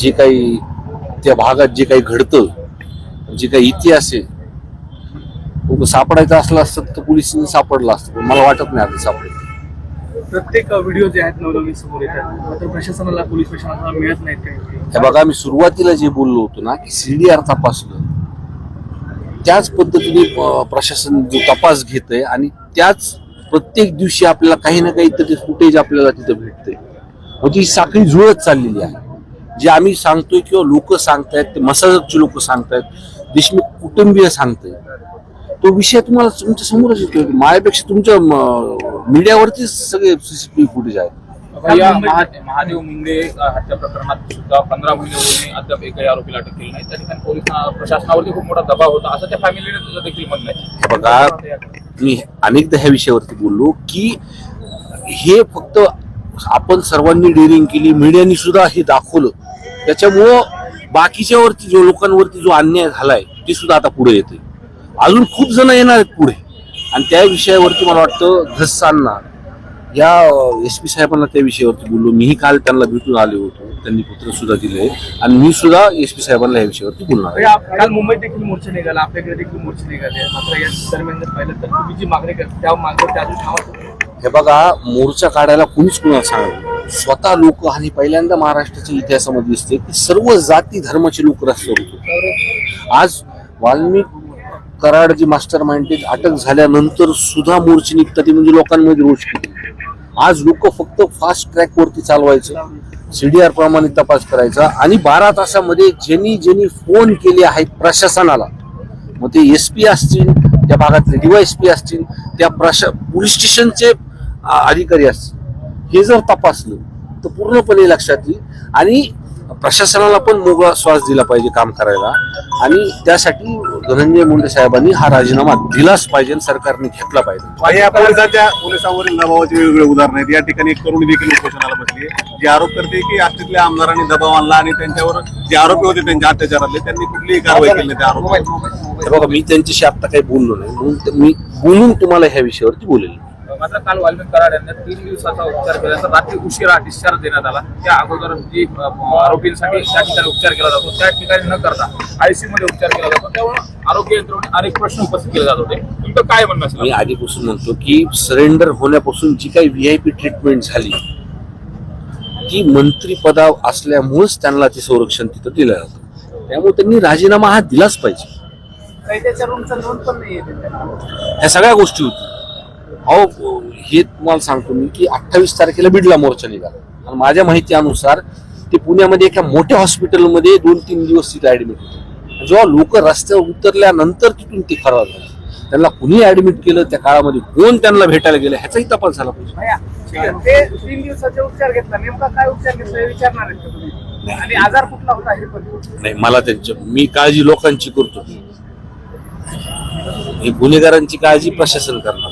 जे काही त्या भागात जे काही घडतं जे काही इतिहास आहे तो सापडायचं असलं असतं तर पोलिसांनी सापडलं असतं. मला वाटत नाही आता सापडेल. प्रत्येक व्हिडिओ जे आहेत नवनवीन समोर येतात प्रशासनाला पोलीस प्रशासनाला मिळत नाहीत काही हे बघा मी सुरुवातीला जे बोललो होतो ना की सीडीआर तपासलं. त्याच पद्धतीने प्रशासन जो तपास घेत आहे आणि त्याच प्रत्येक दिवशी आपल्याला काही ना काही तरी फुटेज आपल्याला तिथं भेटते म्हणजे ही साखळी जुळत चाललेली आहे. जे आम्ही सांगतोय किंवा लोक सांगतायत ते मसाजचे लोक सांगतायत देशमुख कुटुंबीय सांगताय. तो विषय तुम्हाला तुमच्या समोरच येतोय. माझ्यापेक्षा तुमच्या मीडियावरतीच सगळे सीसीटीव्ही फुटेज आहेत. या महा- महादेव मुंडे हत्या प्रकरणात सुद्धा पंधरा महिने अद्याप एकही आरोपीला अटक केली नाही. त्या ठिकाणी पोलीस प्रशासनावरती खूप मोठा दबाव होता. असं त्या फॅमिलीने देखील म्हणणं आहे. बघा मी अनेकदा ह्या विषयावरती बोललो की हे फक्त आपण सर्वांनी डेअरिंग केली मीडियानी सुद्धा हे दाखवलं. त्याच्यामुळं बाकीच्यावरती जो लोकांवरती जो अन्याय झालाय ते सुद्धा आता पुढे येते अजून खूप जण येणार आहेत पुढे. आणि त्या विषयावरती मला वाटतं धस्सांना या एस पी साहेबांना त्या विषयावरती बोललो. मीही काल त्यांना भेटून आले होतो. त्यांनी पत्र सुद्धा दिले आणि मी सुद्धा एस पी साहेबांना या विषयावरती बोलणार काल मुंबईत देखील मोर्चा निघाला. आपल्याकडे देखील मोर्चे निघाले. मात्र या दरम्यान जर पाहिलं तर तुम्ही जी मागणी करता त्या हे बघा मोर्चा काढायला कुणीच कुणाला सांगत स्वतः लोक आणि पहिल्यांदा महाराष्ट्राच्या इतिहासामध्ये दिसते की सर्व जाती धर्माचे लोक रस्त्यावर होते. आज वाल्मिक कराड जी मास्टर माइंडेड अटक झाल्यानंतर सुद्धा मोर्चे निघतात ते म्हणजे लोकांमध्ये रोष आज लोक फक्त फास्ट ट्रॅक वरती चालवायचं सीडीआर प्रमाणे तपास करायचा आणि बारा तासामध्ये ज्यांनी ज्यांनी फोन केले आहेत प्रशासनाला मग ते एस पी असतील त्या भागातले डीवायएसपी असतील त्या प्रशा पोलीस स्टेशनचे अधिकारी असतील. हे जर तपासलं तर पूर्णपणे लक्षात येईल. आणि प्रशासनाला पण मोकळा श्वास दिला पाहिजे काम करायला. आणि त्यासाठी धनंजय मुंडे साहेबांनी हा राजीनामा दिलाच पाहिजे आणि सरकारने घेतला पाहिजे. पोलिसांवरील दबावाचे वेगवेगळे उदाहरण आहेत. या ठिकाणी एक तरुणी देखील उपोषणाला बसली जी आरोप करते की आष्टीतल्या आमदारांनी दबाव आणला आणि त्यांच्यावर जे आरोपी होते त्यांच्या अत्याचारातले त्यांनी कुठलीही कारवाई केली नाही. त्या आरोप बघा मी त्यांच्याशी आता काही बोललो नाही. म्हणून मी बोलून तुम्हाला ह्या विषयावरती बोलेल. मात्र काल वाल्मिक कराड यांना तीन दिवसाचा उपचार केल्यानंतर रात्री उशिरा डिस्चार्ज देण्यात आला. त्या अगोदर जी आरोपींसाठी त्या ठिकाणी उपचार केला जातो. त्या ठिकाणी न करता आयसीयू मध्ये उपचार केला जातो. त्यामुळे आरोग्य यंत्रणेने अनेक प्रश्न उपस्थित केले जात होते. तुमचं काय म्हणणं असेल? मी आधीपासून म्हणतो की सरेंडर होण्यापासून जी काही व्ही आय पी ट्रीटमेंट झाली ती मंत्री पदा असल्यामुळेच त्यांना ते संरक्षण तिथं दिलं जातं. त्यामुळे त्यांनी राजीनामा हा दिलाच पाहिजे. ह्या सगळ्या गोष्टी होती अहो हे तुम्हाला सांगतो मी की अठ्ठावीस तारखेला बिडला मोर्चा निघाला. आणि माझ्या माहिती अनुसार ते पुण्यामध्ये एका मोठ्या हॉस्पिटलमध्ये दोन तीन दिवस तिथे ऍडमिट होते. जेव्हा लोक रस्त्यावर उतरल्यानंतर तिथून ते फरार झाले. त्यांना कुणी ऍडमिट केलं त्या काळामध्ये? कोण त्यांना भेटायला गेलं? ह्याचाही तपास झाला पाहिजे. ते तीन दिवसाचे उपचार घेतला. नेमका काय उपचार घेतला विचारणार आहेत का तुम्ही? आणि आजार कुठला होता हे पण? नाही मला त्यांच्या मी काळजी लोकांची करतो. ही गुन्हेगारांची काळजी प्रशासन करणार.